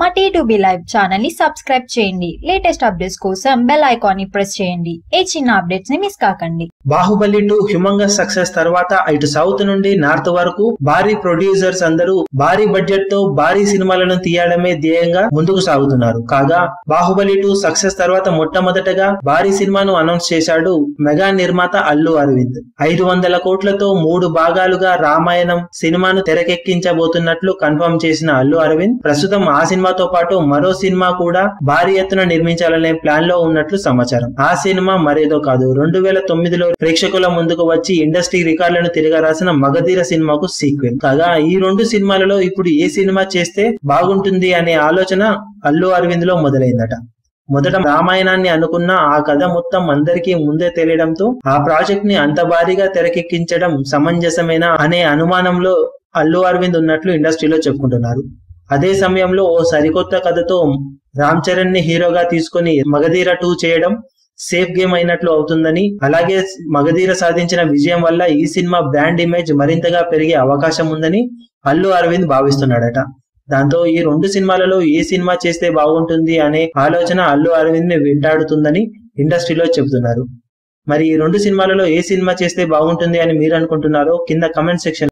మా T two B live ఛానల్ని subscribe చేయండి. లేటెస్ట్ అప్డేట్స్ కోసం బెల్ ఐకాన్ని ప్రెస్ చేయండి. ఏ చిన్న అప్డేట్స్ని మిస్ కాకండి. బాహుబలి టూ హ్యూమంగస్ సక్సెస్ తర్వాత ఇటు సౌత్ నుండి నార్త్ వరకు భారీ ప్రొడ్యూసర్స్ అందరూ భారీ బడ్జెట్తో భారీ సినిమాలను తీయడమే ధ్యేయంగా ముందుకు సాగుతున్నారు. కాగా బాహుబలి టూ సక్సెస్ తర్వాత మొట్టమొదటగా భారీ సినిమాను అనౌన్స్ చేశాడు మెగా నిర్మాత అల్లు అరవింద్. ఐదు వందల కోట్లతో మూడు భాగాలుగా రామాయణం సినిమాను తెరకెక్కించబోతున్నట్లు కన్ఫర్మ్ చేసిన అల్లు అరవింద్ ప్రస్తుతం ఆ సినిమాతో పాటు మరో సినిమా కూడా భారీ ఎత్తున నిర్మించాలనే ప్లాన్లో ఉన్నట్లు సమాచారం. ఆ సినిమా మరేదో కాదు. రెండు వేల తొమ్మిదిలో ప్రేక్షకుల ముందుకు వచ్చి ఇండస్ట్రీ రికార్డులను తిరగరాసిన మగధీర సినిమాకు సీక్వెల్ కాగా ఈ రెండు సినిమాలలో ఇప్పుడు ఏ సినిమా చేస్తే బాగుంటుంది అనే ఆలోచన అల్లు అరవింద్లో మొదలైందట. మొదట రామాయణాన్ని అనుకున్న ఆ కథ మొత్తం అందరికీ ముందే తెలియడంతో ఆ ప్రాజెక్ట్ని అంత భారీగా తెరకెక్కించడం సమంజసమేనా అనే అనుమానంలో అల్లు అరవింద్ ఉన్నట్లు ఇండస్ట్రీలో చెప్పుకుంటున్నారు. అదే సమయంలో ఓ సరికొత్త కథతో రామ్ చరణ్ని హీరోగా తీసుకొని మగధీర టూ చేయడం సేఫ్ గేమ్ అయినట్లు అవుతుందని అలాగే మగధీర సాధించిన విజయం వల్ల ఈ సినిమా బ్రాండ్ ఇమేజ్ మరింతగా పెరిగే అవకాశం ఉందని అల్లు అరవింద్ భావిస్తున్నాడట. దాంతో ఈ రెండు సినిమాలలో ఏ సినిమా చేస్తే బాగుంటుంది అనే ఆలోచన అల్లు అరవింద్ని వెంటాడుతుందని ఇండస్ట్రీలో చెబుతున్నారు. మరి ఈ రెండు సినిమాలలో ఏ సినిమా చేస్తే బాగుంటుంది అని మీరు అనుకుంటున్నారో కింద కమెంట్ సెక్షన్